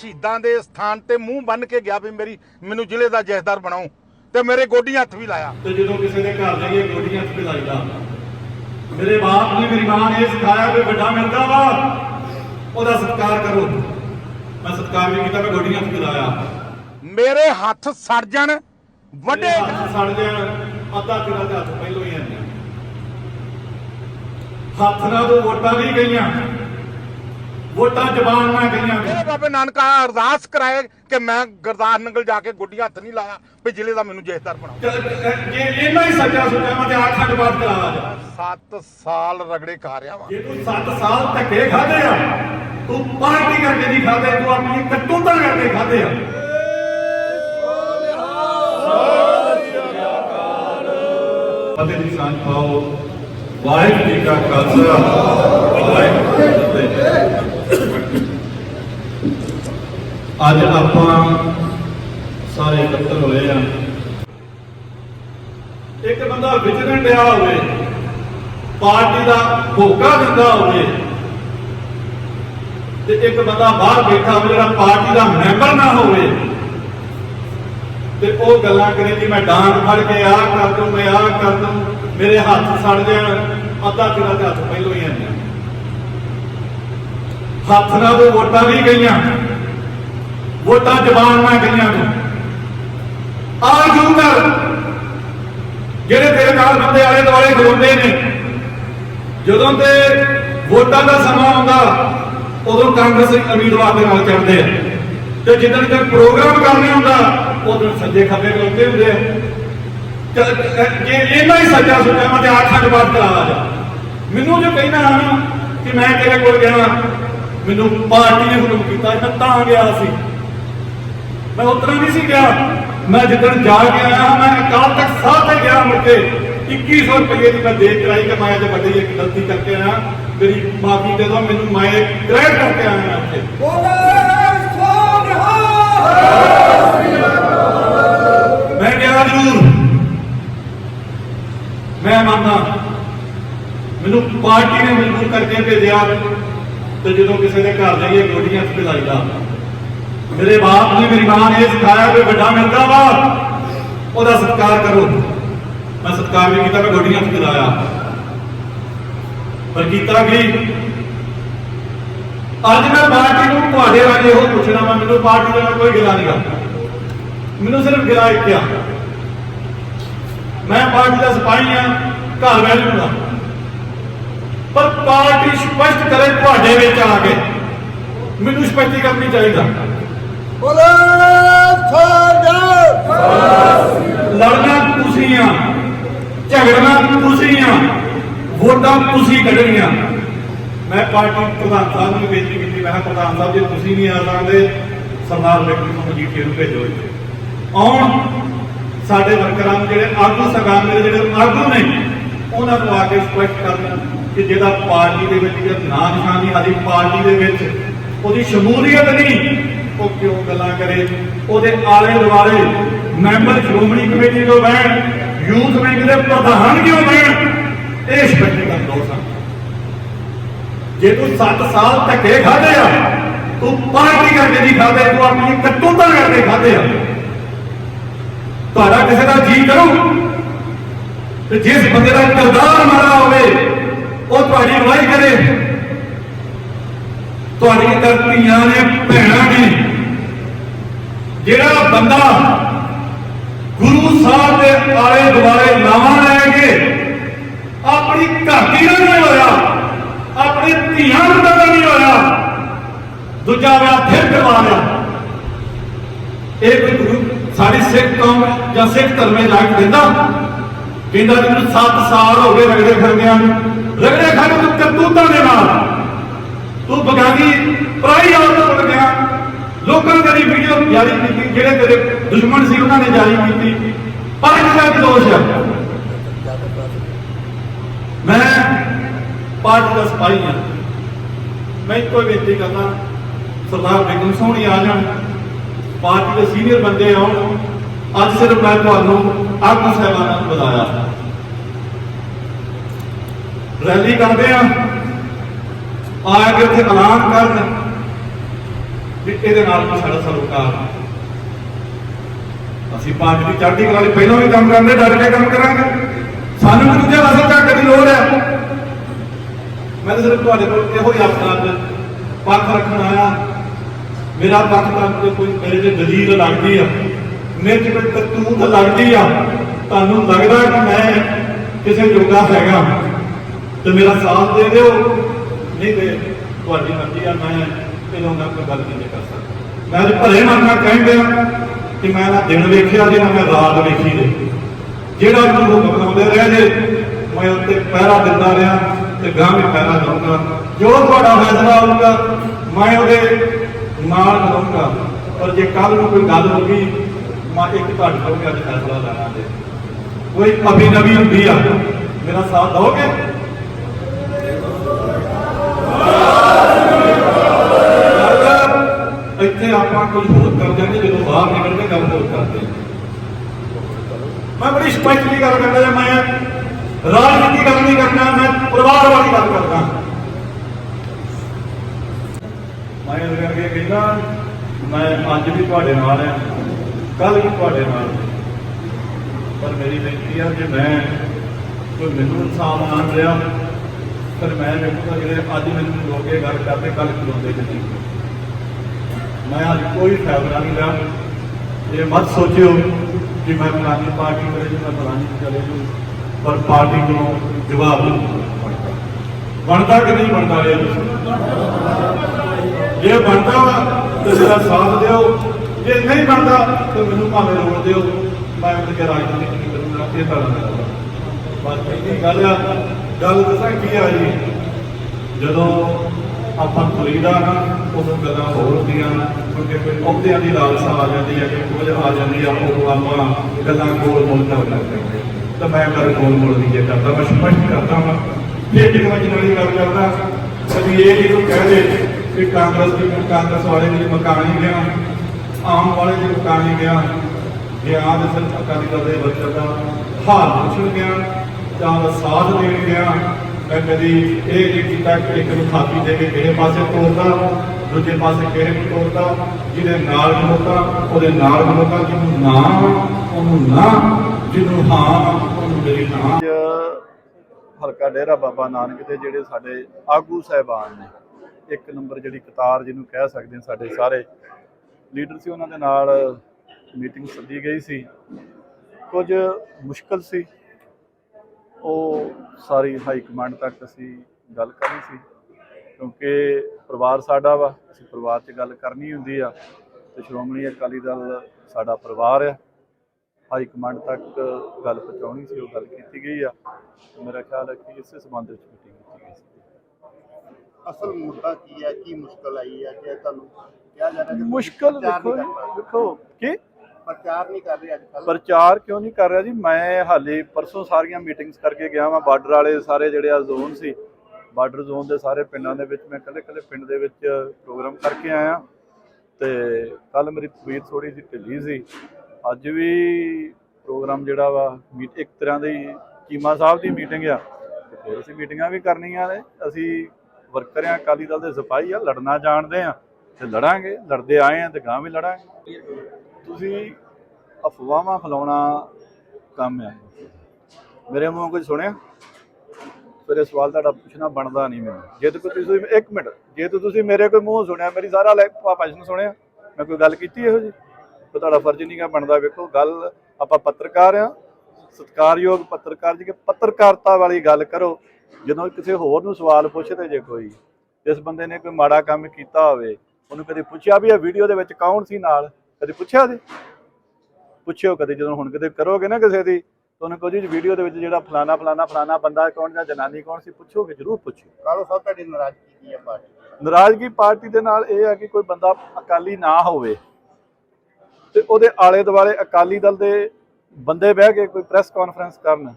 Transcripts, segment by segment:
ਸ਼ਹੀਦਾਂ ਦੇ ਸਥਾਨ ਤੇ ਮੂੰਹ ਬੰਨ ਕੇ ਗਿਆ ਵੀ ਮੇਰੀ ਮੈਨੂੰ ਜ਼ਿਲ੍ਹੇ ਦਾ ਜਥੇਦਾਰ ਬਣਾਓ ਤੇ ਮੇਰੇ ਗੋਡੀਆਂ ਹੱਥ ਵੀ ਲਾਇਆ। ਤੇ ਜਦੋਂ ਕਿਸੇ ਦੇ ਘਰ ਜਾਈਏ ਗੋਡੀਆਂ 'ਚ ਲਾਈਦਾ। ਮੇਰੇ ਬਾਪ ਨੇ ਮੇਰੀ ਮਾਂ ਨੇ ਸਿਖਾਇਆ ਵੀ ਵੱਡਾ ਮਿਲਦਾ ਵਾ ਉਹਦਾ ਸਤਿਕਾਰ ਕਰੋ। ਮੈਂ ਸਤਿਕਾਰ ਵੀ ਕੀਤਾ ਮੈਂ ਗੋਡੀਆਂ 'ਚ ਲਾਇਆ। ਮੇਰੇ ਹੱਥ ਸੜ ਜਾਣ ਵੱਡੇ ਹੱਥ ਸੜ ਜਾਣ ਅੱਧਾ ਕਿਲਾ ਦੇ ਹੱਥ ਪਹਿਲੋਂ ਹੀ ਆਉਂਦੇ ਹੱਥ ਨਾਲ ਤੋਂ ਵੋਟਾਂ ਵੀ ਗਈਆਂ। ਵੋਟਾਂ ਜ਼ਬਾਨ ਨਾਲ ਗਈਆਂ ਮੇਰੇ ਬਾਬੇ ਨਾਨਕਾ ਅਰਦਾਸ ਕਰਾਏ ਕਿ ਮੈਂ ਗੁਰਦਾਸ ਨੰਗਲ ਜਾ ਕੇ ਗੋਡੀਆਂ ਹੱਥ ਨਹੀਂ ਲਾਇਆ ਵੀ ਜ਼ਿਲ੍ਹੇ ਦਾ ਮੈਨੂੰ ਜਥੇਦਾਰ ਬਣਾਓ। ਜੇ ਇਹਨਾਂ ਹੀ ਸੱਚਾ ਸੁੱਚਾ ਮੈਂ ਤੇ ਆਖ ਖੰਡ ਬਾਤ ਕਰਾਵਾ ਜਾ। 7 ਸਾਲ ਰਗੜੇ ਖਾ ਰਿਹਾ ਵਾਂ। ਜੇ ਤੂੰ 7 ਸਾਲ ਧੱਕੇ ਖਾਦੇ ਆ ਤੂੰ ਪਾਰਟੀ ਕਰਕੇ ਨਹੀਂ ਖਾਦੇ ਤੂੰ ਆਪਣੀ ਕਟੂਤਾਂ ਕਰਕੇ ਖਾਦੇ ਆ। ਫਤਿਹ ਸਾਂਝ ਪਾਓ ਵਾਹਿਗੁਰੂ ਜੀ ਕਾ ਖਾਲਸਾ ਵਾਹਿਗੁਰੂ ਜੀ ਕੀ ਫਤਿਹ ਅੱਜ ਆਪਾਂ ਸਾਰੇ ਇਕੱਤਰ ਹੋਏ ਆ ਇੱਕ ਬੰਦਾ ਵਿਚਰਨ ਡਿਆ ਹੋਵੇ, ਪਾਰਟੀ ਦਾ ਹੋਕਾ ਦਿੰਦਾ ਹੋਵੇ ਤੇ ਇੱਕ ਬੰਦਾ ਬਾਹਰ ਬੈਠਾ ਹੋਵੇ, ਜਿਹੜਾ ਪਾਰਟੀ ਦਾ ਮੈਂਬਰ ਨਾ ਹੋਵੇ, ਤੇ ਉਹ ਗੱਲਾਂ ਕਰੇ ਜੀ ਮੈਂ ਡਾਂਗ ਫੜ ਕੇ ਆਹ ਕਰ ਦੂੰ, ਮੈਂ ਆਹ ਕਰ ਦੂੰ, ਮੇਰੇ ਹੱਥ ਸੜ ਜਾਣ, ਅੱਧਾ ਕਿਲਾ ਤੇ ਹੱਥ ਪਹਿਲੋਂ ਹੀ ਆਉਂਦੇ ਹੱਥ ਨਾਲ ਤੋਂ ਵੋਟਾਂ ਵੀ ਗਈਆਂ। ਵੋਟਾਂ ਜਵਾਨ ਨਾਲ ਗਈਆਂ ਨੇ। ਆ ਜੂ ਜਿਹੜੇ ਤੇਰੇ ਨਾਲ ਬੰਦੇ ਆਲੇ ਦੁਆਲੇ ਖਲੋਂਦੇ ਨੇ, ਜਦੋਂ ਤੇ ਵੋਟਾਂ ਦਾ ਸਮਾਂ ਆਉਂਦਾ, ਉਦੋਂ ਕਾਂਗਰਸ ਉਮੀਦਵਾਰ ਦੇ ਨਾਲ ਚੜਦੇ ਆ। ਤੇ ਜਿੱਦਣ ਤੇ ਪ੍ਰੋਗਰਾਮ ਕਰਨੇ ਹੁੰਦਾ, ਉਦੋਂ ਸੱਜੇ ਖੱਬੇ ਖਲੋਤੇ ਹੁੰਦੇ ਆ। ਜੇ ਇਹਨਾਂ ਹੀ ਸੱਜਾ ਸੁੱਚਾ ਮੈਂ ਤੇ ਆਖ ਖੰਡ ਬਾਤ ਕਰਾਵਾ ਜਾ। ਮੈਨੂੰ ਜੋ ਕਹਿਣਾ ਹਨ ਕਿ ਮੈਂ ਤੇਰੇ ਕੋਲ ਗਿਆ, ਮੈਨੂੰ ਪਾਰਟੀ ਨੇ ਹੁਕਮ ਕੀਤਾ ਤਾਂ ਗਿਆ ਸੀ। ਮੈਂ ਉਤਰਾ ਨਹੀਂ ਸੀ ਗਿਆ। ਮੈਂ ਜਿੱਦਣ ਜਾ ਕੇ ਆਇਆ ਮੈਂ ਅਕਾਲ ਤਖਤ ਸਾਹ ਤੇ ਗਿਆ ਮੁੜ ਕੇ। 2100 ਰੁਪਏ ਦੀ ਮੈਂ ਦੇਖ ਕਰਾਈ ਕਿ ਮੈਂ ਅੱਜ ਵੱਡੀ ਇੱਕ ਗਲਤੀ ਕਰਕੇ ਆਇਆ। ਮੇਰੀ ਮਾਫੀ ਦੇ ਦਿਓ, ਮੈਨੂੰ ਮੈਂ ਗ੍ਰਹਿ ਕਰਕੇ ਆਇਆ ਉੱਥੇ। ਮੈਂ ਗਿਆ ਜ਼ਰੂਰ ਮੈਂ ਮੰਨਦਾ। ਮੈਨੂੰ ਪਾਰਟੀ ਨੇ ਮਜਬੂਰ ਕਰਕੇ ਭੇਜਿਆ ਤੇ ਜਦੋਂ ਕਿਸੇ ਦੇ ਘਰ ਜਾਈਏ, ਗੋਡੀਆਂ 'ਚ ਲਾਈਦਾ ਮੇਰੇ ਬਾਪ ਨੇ ਮੇਰੀ ਮਾਂ ਨੇ ਇਹ ਸਿਖਾਇਆ ਵੀ ਵੱਡਾ ਮਿਲਦਾ ਵਾ, ਉਹਦਾ ਸਤਿਕਾਰ ਕਰੋ। ਮੈਂ ਸਤਿਕਾਰ ਵੀ ਕੀਤਾ, ਮੈਂ ਗੋਡੀਆਂ 'ਚ ਲਾਇਆ। ਪਰ ਕੀਤਾ ਕੀ? ਅੱਜ ਮੈਂ ਪਾਰਟੀ ਨੂੰ ਤੁਹਾਡੇ ਰਾਜੇ ਉਹ ਪੁੱਛਣਾ ਮੈਂ ਮੈਨੂੰ ਪਾਰਟੀ ਦਾ ਕੋਈ ਗਿਲਾ ਨਹੀਂ ਕਰਦਾ। ਮੈਨੂੰ ਸਿਰਫ ਗਿਲਾ ਇੱਕ ਆ। ਮੈਂ ਪਾਰਟੀ ਦਾ ਸਿਪਾਹੀ ਆ, ਘਰ ਬੈਠ ਜੂਗਾ। ਪਰ ਪਾਰਟੀ ਸਪਸ਼ਟ ਕਰੇ ਤੁਹਾਡੇ ਵਿੱਚ ਆ ਕੇ। ਮੈਨੂੰ ਸਪਸ਼ਟੀ ਨਹੀਂ ਚਾਹੀਦਾ। ਲੜਨਾ ਤੁਸੀਂ ਆ, ਝਗੜਨਾ ਤੁਸੀਂ ਆ, ਵੋਟਾਂ ਤੁਸੀਂ ਕੱਢਣੀਆਂ। ਮੈਂ ਪਾਰਟੀ ਪ੍ਰਧਾਨ ਸਾਹਿਬ ਨੂੰ ਬੇਨਤੀ ਕੀਤੀ, ਮੈਂ ਪ੍ਰਧਾਨ ਸਾਹਿਬ, ਜੇ ਤੁਸੀਂ ਨਹੀਂ ਆ ਸਕਦੇ, ਸਰਦਾਰ ਵਿਕਰਮ ਸਿੰਘ ਮਜੀਠੀਆ ਨੂੰ ਭੇਜੋ ਆਉਣ, ਸਾਡੇ ਵਰਕਰਾਂ ਨੂੰ ਜਿਹੜੇ ਆਗੂ ਸਰਕਾਰ ਦੇ ਜਿਹੜੇ ਆਗੂ ਨੇ, ਉਹਨਾਂ ਨੂੰ ਆ ਕੇ ਸਪਸ਼ਟ ਕਰਨ ਕਿ ਜਿਹੜਾ ਪਾਰਟੀ ਦੇ ਵਿੱਚ ਜਿਹੜਾ ਨਾਂ ਨਿਸ਼ਾਨੀ ਸਾਡੀ ਪਾਰਟੀ ਦੇ ਵਿੱਚ ਉਹਦੀ ਸ਼ਮੂਲੀਅਤ ਨਹੀਂ ਉਹ ਕਿਉਂ ਗੱਲਾਂ ਕਰੇ? ਉਹਦੇ ਆਲੇ ਦੁਆਲੇ ਮੈਂਬਰ ਸ਼੍ਰੋਮਣੀ ਕਮੇਟੀ ਤੋਂ ਬਹਿਣ ਯੂਥ ਵਿੰਗ ਦੇ ਪ੍ਰਧਾਨ ਕਿਉਂ ਬਹਿਣ ਇਹ ਸਪਸ਼ਟ ਕਰ ਦੋ ਸਾਨੂੰ ਜੇ ਤੂੰ 7 ਸਾਲ ਧੱਕੇ ਖਾਦੇ ਆ, ਤੂੰ ਪਾਰਟੀ ਕਰਕੇ ਨਹੀਂ ਖਾਦੇ, ਤੂੰ ਆਪਣੀ ਕਟੂਤਾਂ ਕਰਕੇ ਖਾਦੇ ਆ। ਤੁਹਾਡਾ ਕਿਸੇ ਦਾ ਜੀ ਕਰੂ। ਤੇ ਜਿਸ ਬੰਦੇ ਦਾ ਕਿਰਦਾਰ ਮਾਰਾ ਹੋਵੇ, ਉਹ ਤੁਹਾਡੀ ਅਗਵਾਈ ਕਰੇ। ਤੁਹਾਡੀਆਂ ਧੀਆਂ ਨੇ ਭੈਣਾਂ ਨੇ ਜਿਹੜਾ ਬੰਦਾ ਗੁਰੂ ਸਾਹਿਬ ਦੇ ਆਲੇ ਦੁਆਲੇ ਨਾਵਾਂ ਲੈ ਕੇ ਆਪਣੀ ਘਰ ਦੀ ਨਾਲ ਨਹੀਂ ਹੋਇਆ, ਆਪਣੇ ਧੀਆਂ ਨੂੰ ਨਹੀਂ ਹੋਇਆ, ਦੂਜਾ ਵਿਆਹ ਫਿਰ ਕਰਵਾ ਲਿਆ। ਇਹ ਕੋਈ ਗੁਰੂ ਸਾਡੀ ਸਿੱਖ ਕੌਮ ਜਾਂ ਸਿੱਖ ਧਰਮੇ ਜਾ ਕੇ ਦਿੰਦਾ? ਕਹਿੰਦਾ ਜੀ ਮੈਨੂੰ 7 ਸਾਲ ਹੋ ਗਏ ਰਗੜੇ ਖਾਂਦਿਆਂ ਨੂੰ। ਰਗੜੇ ਖਾਣੇ ਨੂੰ ਕਰਤੂਤਾਂ ਦੇ ਨਾਲ। ਤੂੰ ਬਗਾਨੀ, ਪਰਾਈ ਔਰਤ ਬਣ ਗਿਆ ਲੋਕਾਂ ਨੇ ਤੇਰੀ ਵੀਡੀਓ ਜਾਰੀ ਕੀਤੀ, ਜਿਹੜੇ ਤੇਰੇ ਦੁਸ਼ਮਣ ਸੀ, ਉਹਨਾਂ ਨੇ ਜਾਰੀ ਕੀਤੀ। ਪਰ ਇਹਦਾ ਕੀ ਦੋਸ਼ ਹੈ ਮੈਂ ਪਾਰਟੀ ਦਾ ਸਿਪਾਹੀ ਹਾਂ। ਮੈਂ ਇੱਕੋ ਹੀ ਬੇਨਤੀ ਕਰਦਾ, ਸਰਦਾਰ ਬਿਕਮ ਸੋਹਣੀ ਆ ਜਾਣ। ਪਾਰਟੀ ਦੇ ਸੀਨੀਅਰ ਬੰਦੇ ਆਉਣ। ਅੱਜ ਸਿਰਫ ਮੈਂ ਤੁਹਾਨੂੰ ਆਗੂ ਸਾਹਿਬਾਨਾਂ ਨੂੰ ਬੁਲਾਇਆ। ਰੈਲੀ ਕਰਦੇ ਆ। ਆ ਕੇ ਉੱਥੇ ਐਲਾਨ ਕਰਨ। ਵੀ ਇਹਦੇ ਨਾਲ ਵੀ ਸਾਡਾ ਸਰੋਕਾਰ ਅਸੀਂ ਪਾਰਟੀ ਦੀ ਚੜ੍ਹਦੀ ਕਲਾ ਲਈ ਪਹਿਲਾਂ ਵੀ ਕੰਮ ਕਰਦੇ ਡਟ ਕੇ ਕੰਮ ਕਰਾਂਗੇ। ਸਾਨੂੰ ਵੀ ਦੂਜੇ ਪਾਸੇ ਝਾਕਣ ਦੀ ਲੋੜ ਹੈ ਮੈਂ ਤਾਂ ਸਿਰਫ ਤੁਹਾਡੇ ਕੋਲ ਇਹੋ ਹੀ ਆਪਣਾ ਪੱਖ ਰੱਖਣ ਆਇਆ। ਮੇਰਾ ਪੱਖ ਤਾਂ ਕੋਈ ਮੇਰੇ ਤੇ ਦਲੀਲ ਲੱਗਦੀ ਆ। ਮੇਰੇ ਤੇ ਕੋਈ ਕਰਤੂਤ ਲੱਗਦੀ ਆ। ਤੁਹਾਨੂੰ ਲੱਗਦਾ ਕਿ ਮੈਂ ਕਿਸੇ ਜੋਗਾ ਹੈਗਾ। ਤੇ ਮੇਰਾ ਸਾਥ ਦੇ ਦਿਓ। ਨਹੀਂ ਤੇ ਤੁਹਾਡੀ ਮਰਜ਼ੀ ਆ, ਮੈਂ ਇਹਨਾਂ ਨਾਲ ਕੋਈ ਗੱਲ ਨਹੀਂ ਕਰ ਸਕਦਾ। ਮੈਂ ਅੱਜ ਭਲੇ ਮਨ ਨਾਲ ਕਹਿੰਦੇ ਆ ਕਿ ਮੈਂ ਨਾ ਦਿਨ ਵੇਖਿਆ ਜੇ ਨਾ ਮੈਂ ਰਾਤ ਵੇਖੀ ਦੇ ਜਿਹੜਾ ਮੈਨੂੰ ਹੁਕਮ ਲਾਉਂਦੇ ਰਹੇ ਜੇ, ਮੈਂ ਉੱਤੇ ਪਹਿਰਾ ਦਿੰਦਾ ਰਿਹਾ ਤੇ ਗਾਂ ਵੀ ਪਹਿਰਾ ਦਊਂਗਾ ਜੋ ਤੁਹਾਡਾ ਫੈਸਲਾ ਹੋਊਗਾ, ਮੈਂ ਉਹਦੇ ਨਾਲ ਰਹੂੰਗਾ ਪਰ ਜੇ ਕੱਲ ਨੂੰ ਕੋਈ ਗੱਲ ਹੋ ਗਈ, ਮੈਂ ਇੱਕ ਤੁਹਾਡੇ ਕੋਲ ਅੱਜ ਫੈਸਲਾ ਲੈਣਾ ਜੇ। ਕੋਈ ਅਭੀ ਨਵੀ ਹੁੰਦੀ ਆ, ਮੇਰਾ ਸਾਥ ਦਓਗੇ? ਅਗਰ ਇੱਥੇ ਆਪਾਂ ਕੁਝ ਹੋਰ ਕਰ ਜਾਂਦੇ ਜਦੋਂ ਬਾਹਰ ਨਿਕਲ ਕੇ ਗੱਲ ਹੋਰ ਕਰਦੇ ਹਾਂ ਮੈਂ ਬੜੀ ਸਪਸ਼ਟਲੀ ਗੱਲ ਕਰਦਾ ਜਾਂ ਮੈਂ ਰਾਜਨੀਤੀ ਗੱਲ ਨਹੀਂ ਕਰਨਾ ਮੈਂ ਪਰਿਵਾਰ ਵਾਲੀ ਗੱਲ ਕਰਦਾ ਮੈਂ ਇਹ ਕਰਕੇ ਕਹਿੰਦਾ ਮੈਂ ਅੱਜ ਵੀ ਤੁਹਾਡੇ ਨਾਲ ਹਾਂ ਕੱਲ ਵੀ ਤੁਹਾਡੇ ਨਾਲ ਹਾਂ। ਪਰ ਮੇਰੀ ਬੇਨਤੀ ਆ। ਕਿ ਮੈਂ ਕੋਈ ਮੈਨੂੰ ਇਨਸਾਨ ਮੰਨ ਰਿਹਾ ਪਰ ਮੈਂ ਵੇਖੂਗਾ ਜਿਹੜੇ ਅੱਜ ਮੈਨੂੰ ਲੋਕ ਇਹ ਗੱਲ ਕਰਦੇ ਕੱਲ ਖਲੋਂਦੇ ਨਹੀਂ ਮੈਂ ਅੱਜ ਕੋਈ ਫੈਸਲਾ ਨਹੀਂ ਲਿਆ। ਇਹ ਮਤ ਸੋਚਿਓ ਕਿ ਮੈਂ ਫਲਾਣੀ ਪਾਰਟੀ ਕਰੇ ਜਾਂ ਮੈਂ ਫਲਾਣੀ ਚਲੇ ਜੂ ਪਰ ਪਾਰਟੀ ਕੋਲੋਂ ਜਵਾਬ ਨਹੀਂ ਬਣਦਾ ਕਿ ਨਹੀਂ ਬਣਦਾ ਇਹ ਜੇ ਬਣਦਾ ਵਾ ਤੇ ਮੇਰਾ ਸਾਥ ਦਿਓ। ਜੇ ਨਹੀਂ ਬਣਦਾ ਤੇ ਮੈਨੂੰ ਭਾਵੇਂ ਰੋਣ ਦਿਓ। ਮੈਂ ਉਹਦੇ ਕੇ ਰਾਜਨੀਤੀ ਨਹੀਂ ਕਰੂੰਗਾ, ਇਹ ਤਾਂ ਮੇਰਾ ਬਸ ਪਹਿਲੀ ਗੱਲ ਆ। ਗੱਲ ਦੱਸਾਂ ਕੀ ਆ ਜੀ? ਜਦੋਂ ਆਪਾਂ ਤੁਰੀਦਾ ਨਾ ਉਦੋਂ ਗੱਲਾਂ ਹੋਰ ਹੁੰਦੀਆਂ ਕਿਉਂਕਿ ਕੋਈ ਅਹੁਦਿਆਂ ਦੀ ਲਾਲਸਾ ਆ ਜਾਂਦੀ ਹੈ ਕਿ ਕੁਝ ਆ ਜਾਂਦੀ ਆ ਉਦੋਂ ਆਪਾਂ ਗੱਲਾਂ ਗੋਲ ਮੋਲ ਕਰਨ ਲੱਗ ਤਾਂ ਮੈਂ ਗੱਲ ਗੋਲ ਮੋਲ ਨਹੀਂ ਜੇ ਕਰਦਾ, ਮੈਂ ਸਪਸ਼ਟ ਕਰਦਾ ਹਾਂ ਇਹ ਜਿਹੜਾ ਜਿਹਨਾਂ ਗੱਲ ਕਰਦਾ ਕਦੀ ਇਹ ਨਹੀਂ ਕਹਿ ਦੇ ਕਿ ਕਾਂਗਰਸ ਦੀ ਕਾਂਗਰਸ ਵਾਲੇ ਦੀ ਮਕਾਨ ਗਿਆ, ਆਮ ਵਾਲੇ ਦੀ ਮਕਾਨ ਗਿਆ ਗਿਆ ਤੇ ਅਕਾਲੀ ਦਲ ਦੇ ਬੱਚੇ ਦਾ ਹਾਲ ਪੁੱਛਣ ਗਿਆ, ਜਾਂ ਸਾਥ ਦੇਣ ਗਿਆ, ਮੈਂ ਕਦੀ ਇਹ ਨਹੀਂ ਕੀਤਾ ਕਿ ਇੱਕ ਨੂੰ ਥਾਪੀ ਦੇ ਕੇ ਕਿਸੇ ਪਾਸੇ ਤੋਰਦਾ। ਦੂਜੇ ਪਾਸੇ ਕਿਸੇ ਨੂੰ ਤੋਰਦਾ ਜਿਹਦੇ ਨਾਲ ਖਲੋਤਾ ਉਹਦੇ ਨਾਲ ਖਲੋਤਾ ਜਿਹਨੂੰ ਨਾ ਉਹਨੂੰ ਨਾ, ਜਿਹਨੂੰ ਹਾਂ ਉਹਨੂੰ ਮੇਰੀ ਹਾਂ ਹਲਕਾ ਡੇਰਾ ਬਾਬਾ ਨਾਨਕ ਦੇ ਜਿਹੜੇ ਸਾਡੇ ਆਗੂ ਸਹਿਬਾਨ ਨੇ, ਇੱਕ ਨੰਬਰ ਜਿਹੜੀ ਕਤਾਰ ਜਿਹਨੂੰ ਕਹਿ ਸਕਦੇ ਹਾਂ ਸਾਡੇ ਸਾਰੇ ਲੀਡਰ ਸੀ, ਉਹਨਾਂ ਦੇ ਨਾਲ ਮੀਟਿੰਗ ਸੱਦੀ ਗਈ ਸੀ। ਕੁਝ ਮੁਸ਼ਕਲ ਸੀ, ਉਹ ਸਾਰੀ ਹਾਈ ਕਮਾਂਡ ਤੱਕ ਅਸੀਂ ਗੱਲ ਕਰਨੀ ਸੀ। ਕਿਉਂਕਿ ਪਰਿਵਾਰ ਸਾਡਾ ਵਾ ਅਸੀਂ ਪਰਿਵਾਰ 'ਚ ਗੱਲ ਕਰਨੀ ਹੁੰਦੀ ਆ ਤੇ ਸ਼੍ਰੋਮਣੀ ਅਕਾਲੀ ਦਲ ਸਾਡਾ ਪਰਿਵਾਰ ਆ। ਹਾਈ ਕਮਾਂਡ ਤੱਕ ਗੱਲ ਪਹੁੰਚਾਉਣੀ ਸੀ ਉਹ ਗੱਲ ਕੀਤੀ ਗਈ ਆ। ਮੇਰਾ ਖਿਆਲ ਹੈ ਕਿ ਇਸੇ ਸੰਬੰਧ ਵਿੱਚ ਮੀਟਿੰਗ ਕੀਤੀ ਗਈ ਸੀ। ਅਸਲ ਮੁੱਦਾ ਕੀ ਹੈ ਕੀ ਮੁਸ਼ਕਲ ਆਈ ਹੈ ਜੇ ਤੁਹਾਨੂੰ ਕਿਹਾ ਜਾ ਰਿਹਾ ਕਿ ਮੁਸ਼ਕਲ ਦੇਖੋ ਕੀ? ਪ੍ਰਚਾਰ ਨਹੀਂ ਕਰ ਰਹੇ ਅੱਜ ਕੱਲ ਪ੍ਰਚਾਰ ਕਿਉਂ ਨਹੀਂ ਕਰ ਰਿਹਾ ਜੀ? ਮੈਂ ਹਾਲੇ ਪਰਸੋਂ ਸਾਰੀਆਂ ਮੀਟਿੰਗਸ ਕਰਕੇ ਗਿਆ ਵਾਂ ਬਾਰਡਰ ਵਾਲੇ ਸਾਰੇ ਜਿਹੜੇ ਆ ਜ਼ੋਨ ਸੀ ਬਾਰਡਰ ਜ਼ੋਨ ਦੇ ਸਾਰੇ ਪਿੰਡਾਂ ਦੇ ਵਿੱਚ ਮੈਂ ਇਕੱਲੇ ਇਕੱਲੇ ਪਿੰਡ ਦੇ ਵਿੱਚ ਪ੍ਰੋਗਰਾਮ ਕਰਕੇ ਆਇਆ। ਤੇ ਕੱਲ ਮੇਰੀ ਤਬੀਅਤ ਥੋੜੀ ਜਿਹੀ ਢਿੱਲੀ ਸੀ। ਅੱਜ ਵੀ ਪ੍ਰੋਗਰਾਮ ਜਿਹੜਾ ਵਾ, ਮੀਟ, ਇੱਕ ਤਰ੍ਹਾਂ ਦੀ ਚੀਮਾ ਸਾਹਿਬ ਦੀ ਮੀਟਿੰਗ ਆ। ਤੇ ਫਿਰ ਅਸੀਂ ਮੀਟਿੰਗਾਂ ਵੀ ਕਰਨੀਆਂ ਨੇ। ਅਸੀਂ ਵਰਕਰ ਆ ਅਕਾਲੀ ਦਲ ਦੇ ਸਿਪਾਹੀ ਆ, ਲੜਨਾ ਜਾਣਦੇ ਆ। ਤੇ ਲੜਾਂਗੇ, ਲੜਦੇ ਆਏ ਆ ਤੇ ਗਾਂ ਵੀ ਲੜਾਂਗੇ। ਤੁਸੀਂ ਅਫਵਾਹਾਂ ਫੈਲਾਉਣਾ ਕੰਮ ਆ। ਮੇਰੇ ਮੂੰਹ ਕੁਝ ਸੁਣਿਆ? ਮੇਰੇ ਸਵਾਲ ਤੁਹਾਡਾ ਪੁੱਛਣਾ ਬਣਦਾ ਨਹੀਂ ਮੈਨੂੰ। ਜੇ ਤਾਂ ਤੁਸੀਂ ਇੱਕ ਮਿੰਟ। ਜੇ ਤੂੰ ਤੁਸੀਂ ਮੇਰੇ ਕੋਈ ਮੂੰਹ ਸੁਣਿਆ, ਮੇਰੀ ਸਾਰਾ ਲੈ ਭਾਸ਼ਣ ਸੁਣਿਆ, ਮੈਂ ਕੋਈ ਗੱਲ ਕੀਤੀ ਇਹੋ ਜੀ ਤਾਂ ਤੁਹਾਡਾ ਫਰਜ਼ ਨਹੀਂ ਬਣਦਾ। ਵੇਖੋ, ਗੱਲ ਆਪਾਂ ਪੱਤਰਕਾਰ ਆ ਸਤਿਕਾਰਯੋਗ ਪੱਤਰਕਾਰ, ਜੀ ਕਿ ਪੱਤਰਕਾਰਤਾ ਵਾਲੀ ਗੱਲ ਕਰੋ, ਜਦੋਂ ਕਿਸੇ ਹੋਰ ਨੂੰ ਸਵਾਲ ਪੁੱਛਦੇ ਜੇ ਕੋਈ, ਜਿਸ ਬੰਦੇ ਨੇ ਕੋਈ ਮਾੜਾ ਕੰਮ ਕੀਤਾ ਹੋਵੇ, ਉਹਨੂੰ ਕਦੇ ਪੁੱਛਿਆ ਵੀ ਇਹ ਵੀਡੀਓ ਦੇ ਵਿੱਚ ਕੌਣ ਸੀ ਨਾਲ? ਕਦੇ ਪੁੱਛਿਆ ਜੀ? ਪੁੱਛਿਓ ਕਦੇ, ਜਦੋਂ ਹੁਣ ਕਦੇ ਕਰੋਗੇ ਨਾ ਕਿਸੇ ਦੀ ਤਾਂ ਉਹਨੂੰ ਕਹੋ ਜੀ ਵੀਡੀਓ ਦੇ ਵਿੱਚ ਜਿਹੜਾ ਫਲਾਣਾ ਫਲਾਣਾ ਫਲਾਣਾ ਬੰਦਾ ਕੌਣ ਜਾਂ ਜਨਾਨੀ ਕੌਣ ਸੀ ਪੁੱਛੋਗੇ ਜ਼ਰੂਰ ਪੁੱਛਿਓ ਕਾਲੋ ਸਾਹਿਬ ਤੁਹਾਡੀ ਨਾਰਾਜ਼ਗੀ ਕੀ ਹੈ ਪਾਰਟੀ? ਨਾਰਾਜ਼ਗੀ ਪਾਰਟੀ ਦੇ ਨਾਲ ਇਹ ਹੈ ਕਿ ਕੋਈ ਬੰਦਾ ਅਕਾਲੀ ਨਾ ਹੋਵੇ ਤੇ ਉਹਦੇ ਆਲੇ ਦੁਆਲੇ ਅਕਾਲੀ ਦਲ ਦੇ ਬੰਦੇ ਬਹਿ ਕੇ ਕੋਈ ਪ੍ਰੈਸ ਕਾਨਫਰੰਸ ਕਰਨ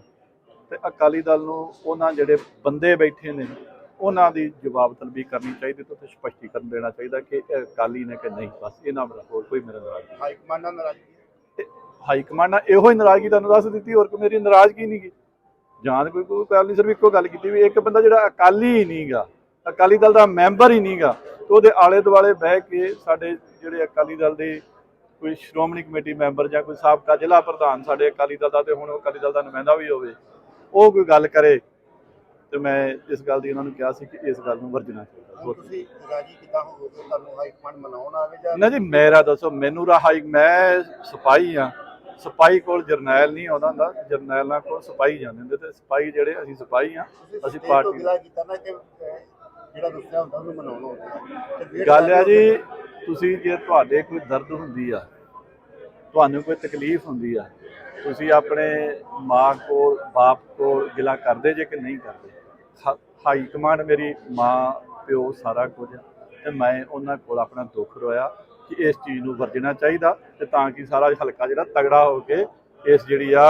ਤੇ ਅਕਾਲੀ ਦਲ ਨੂੰ ਉਹਨਾਂ ਜਿਹੜੇ ਬੰਦੇ ਬੈਠੇ ਨੇ ਉਹਨਾਂ ਦੀ ਜਵਾਬ ਤਲਬੀ ਕਰਨੀ ਚਾਹੀਦੀ ਤੇ ਸਪਸ਼ਟੀਕਰਨ ਦੇਣਾ ਚਾਹੀਦਾ ਕਿ ਅਕਾਲੀ ਨੇ ਕਿ ਨਹੀਂ ਬਸ ਇਹਨਾਂ ਮੇਰਾ ਹੋਰ ਕੋਈ ਮੇਰਾ ਨਾਰਾਜ਼ਗੀ ਹਾਈ ਕਮਾਂਡ ਨਾਲ। ਤੇ ਹਾਈ ਕਮਾਂਡ ਨਾਲ ਇਹੋ ਹੀ ਨਾਰਾਜ਼ਗੀ ਤੁਹਾਨੂੰ ਦੱਸ ਦਿੱਤੀ, ਹੋਰ ਕੋਈ ਮੇਰੀ ਨਾਰਾਜ਼ਗੀ ਨਹੀਂ ਗੀ। ਜਾਂ ਤਾਂ ਕੋਈ ਕੋਈ ਗੱਲ ਨਹੀਂ, ਸਿਰਫ ਇੱਕੋ ਗੱਲ ਕੀਤੀ ਵੀ ਇੱਕ ਬੰਦਾ ਜਿਹੜਾ ਅਕਾਲੀ ਹੀ ਨਹੀਂਗਾ ਅਕਾਲੀ ਦਲ ਦਾ ਮੈਂਬਰ ਹੀ ਨਹੀਂਗਾ ਤੇ ਉਹਦੇ ਆਲੇ ਦੁਆਲੇ ਬਹਿ ਕੇ ਸਾਡੇ ਜਿਹੜੇ ਅਕਾਲੀ ਦਲ ਦੇ ਕੋਈ ਸ਼੍ਰੋਮਣੀ ਕਮੇਟੀ ਮੈਂਬਰ ਜਾਂ ਕੋਈ ਸਾਬਕਾ ਜ਼ਿਲ੍ਹਾ ਪ੍ਰਧਾਨ ਸਾਡੇ ਅਕਾਲੀ ਦਲ ਦਾ ਤੇ ਹੁਣ ਉਹ ਅਕਾਲੀ ਦਲ ਦਾ ਨੁਮਾਇੰਦਾ ਵੀ ਹੋਵੇ, ਉਹ ਕੋਈ ਗੱਲ ਕਰੇ ਤੇ ਮੈਂ ਇਸ ਗੱਲ ਦੀ ਉਹਨਾਂ ਨੂੰ ਕਿਹਾ ਸੀ ਕਿ ਇਸ ਗੱਲ ਨੂੰ ਵਰਜਣਾ ਚਾਹੀਦਾ। ਤੁਸੀਂ ਰਾਜੀ ਕਿੱਦਾਂ ਹੋਵੋਗੇ ਤੁਹਾਨੂੰ ਹਾਈ ਕਮਾਂਡ ਮਨਾਉਣ ਆਵੇ ਜਾਂ ਨਾ ਜੀ ਮੇਰਾ ਦੱਸੋ ਮੈਨੂੰ ਰਹਾਈ ਮੈਂ ਸਿਪਾਹੀ ਆ ਸਿਪਾਹੀ ਕੋਲ ਜਰਨੈਲ ਨਹੀਂ ਆਉਂਦਾ ਹੁੰਦਾ। ਜਰਨੈਲਾਂ ਕੋਲ ਸਿਪਾਹੀ ਜਾਂਦੇ ਹੁੰਦੇ ਤੇ ਸਿਪਾਹੀ ਜਿਹੜੇ ਅਸੀਂ ਸਿਪਾਹੀ ਆ ਅਸੀਂ ਪਾਰਟੀ ਗਿਲਾ ਕੀਤਾ ਨਾ ਕਿ ਜਿਹੜਾ ਗੁੱਸਾ ਹੁੰਦਾ ਉਹਨੂੰ ਮਨਾਉਣਾ ਹੁੰਦਾ। ਗੱਲ ਹੈ ਜੀ ਤੁਸੀਂ ਜੇ ਤੁਹਾਡੇ ਕੋਈ ਦਰਦ ਹੁੰਦੀ ਆ ਤੁਹਾਨੂੰ ਕੋਈ ਤਕਲੀਫ ਹੁੰਦੀ ਆ ਤੁਸੀਂ ਆਪਣੇ ਮਾਂ ਕੋਲ ਬਾਪ ਕੋਲ ਗਿਲਾ ਕਰਦੇ ਜੇ ਕਿ ਨਹੀਂ ਕਰਦੇ? ਹਾ- ਹਾਈ ਕਮਾਂਡ ਮੇਰੀ ਮਾਂ, ਪਿਓ ਸਾਰਾ ਕੁਝ ਆ ਤੇ ਮੈਂ ਉਹਨਾਂ ਕੋਲ ਆਪਣਾ ਦੁੱਖ ਰੋਇਆ ਕਿ ਇਸ ਚੀਜ਼ ਨੂੰ ਵਰਜਣਾ ਚਾਹੀਦਾ ਤੇ ਤਾਂ ਕਿ ਸਾਰਾ ਹਲਕਾ ਜਿਹੜਾ ਤਗੜਾ ਹੋ ਕੇ ਇਸ ਜਿਹੜੀ ਆ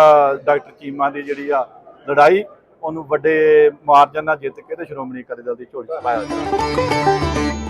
ਡਾਕਟਰ ਚੀਮਾ ਦੀ ਜਿਹੜੀ ਆ ਲੜਾਈ, ਉਹਨੂੰ ਵੱਡੇ ਮਾਰਜਨ ਨਾਲ ਜਿੱਤ ਕੇ ਤੇ ਸ਼੍ਰੋਮਣੀ ਅਕਾਲੀ ਦਲ ਦੀ ਝੋਲੀ 'ਚ ਪਾਇਆ ਜਾਵੇ।